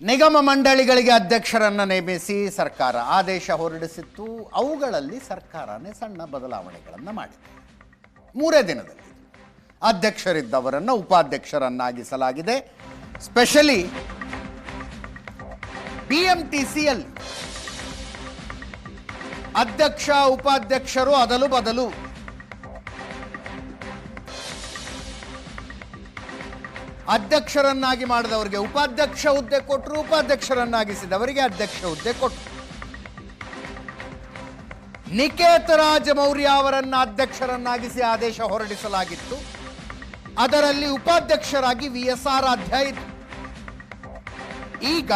ನಿಗಮ ಮಂಡಳಿಗಳಿಗೆ ಅಧ್ಯಕ್ಷರನ್ನು ನೇಮಿಸಿ ಸರ್ಕಾರ ಆದೇಶ ಹೊರಡಿಸಿತ್ತು. ಅವುಗಳಲ್ಲಿ ಸರ್ಕಾರನೇ ಸಣ್ಣ ಬದಲಾವಣೆಗಳನ್ನು ಮಾಡಿದೆ. ಮೂರೇ ದಿನದಲ್ಲಿ ಅಧ್ಯಕ್ಷರಿದ್ದವರನ್ನು ಉಪಾಧ್ಯಕ್ಷರನ್ನಾಗಿಸಲಾಗಿದೆ. ಸ್ಪೆಷಲಿ ಬಿ ಎಂ ಟಿ ಸಿಯಲ್ಲಿ ಅಧ್ಯಕ್ಷ, ಉಪಾಧ್ಯಕ್ಷರು ಅದಲು ಬದಲು ಅಧ್ಯಕ್ಷರನ್ನಾಗಿ ಮಾಡಿದವರಿಗೆ ಉಪಾಧ್ಯಕ್ಷ ಹುದ್ದೆ ಕೊಟ್ಟರು ಉಪಾಧ್ಯಕ್ಷರನ್ನಾಗಿಸಿದವರಿಗೆ ಅಧ್ಯಕ್ಷ ಹುದ್ದೆ ಕೊಟ್ಟರು ನಿಕೇತ ರಾಜ ಮೌರ್ಯ ಅವರನ್ನ ಅಧ್ಯಕ್ಷರನ್ನಾಗಿಸಿ ಆದೇಶ ಹೊರಡಿಸಲಾಗಿತ್ತು. ಅದರಲ್ಲಿ ಉಪಾಧ್ಯಕ್ಷರಾಗಿ ವಿ ಎಸ್ ಆರಾಧ್ಯ ಇತ್ತು. ಈಗ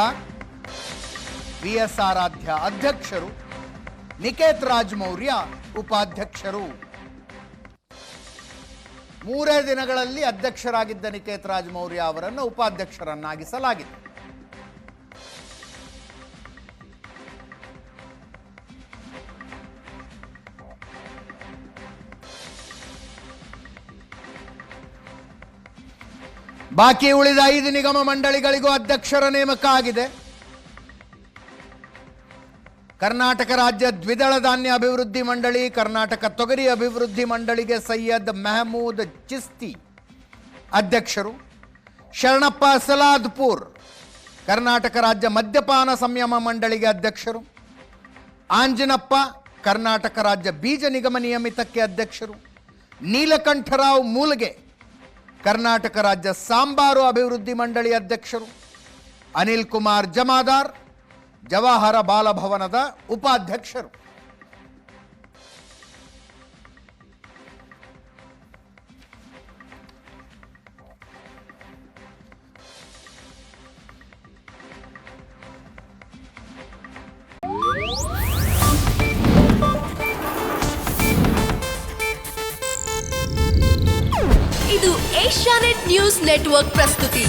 ವಿ ಎಸ್ ಆರಾಧ್ಯ ಅಧ್ಯಕ್ಷರು ನಿಕೇತ್ ರಾಜ್ ಮೌರ್ಯ ಉಪಾಧ್ಯಕ್ಷರು. ಮೂರೇ ದಿನಗಳಲ್ಲಿ ಅಧ್ಯಕ್ಷರಾಗಿದ್ದ ನಿಕೇತ್ ರಾಜ್ ಮೌರ್ಯ ಅವರನ್ನು ಉಪಾಧ್ಯಕ್ಷರನ್ನಾಗಿಸಲಾಗಿದೆ. ಬಾಕಿ ಉಳಿದ ಐದು ನಿಗಮ ಮಂಡಳಿಗಳಿಗೂ ಅಧ್ಯಕ್ಷರ ನೇಮಕ ಆಗಿದೆ. ಕರ್ನಾಟಕ ರಾಜ್ಯ ದ್ವಿದಳ ಧಾನ್ಯ ಅಭಿವೃದ್ಧಿ ಮಂಡಳಿ, ಕರ್ನಾಟಕ ತೊಗರಿ ಅಭಿವೃದ್ಧಿ ಮಂಡಳಿಗೆ ಸೈಯದ್ ಮೆಹಮೂದ್ ಚಿಸ್ತಿ ಅಧ್ಯಕ್ಷರು, ಶರಣಪ್ಪ ಸಲಾದ್ಪುರ್, ಕರ್ನಾಟಕ ರಾಜ್ಯ ಮದ್ಯಪಾನ ಸಂಯಮ ಮಂಡಳಿಗೆ ಅಧ್ಯಕ್ಷರು, ಆಂಜನಪ್ಪ, ಕರ್ನಾಟಕ ರಾಜ್ಯ ಬೀಜ ನಿಗಮ ನಿಯಮಿತಕ್ಕೆ ಅಧ್ಯಕ್ಷರು, ನೀಲಕಂಠರಾವ್ ಮೂಲಗೆ, ಕರ್ನಾಟಕ ರಾಜ್ಯ ಸಾಂಬಾರು ಅಭಿವೃದ್ಧಿ ಮಂಡಳಿ ಅಧ್ಯಕ್ಷರು ಅನಿಲ್ ಕುಮಾರ್ ಜಮಾದಾರ್ ಜವಾಹರ ಬಾಲಭವನದ ಉಪಾಧ್ಯಕ್ಷರು. ಇದು ಏಷ್ಯಾನೆಟ್ ನ್ಯೂಸ್ ನೆಟ್ವರ್ಕ್ ಪ್ರಸ್ತುತಿ.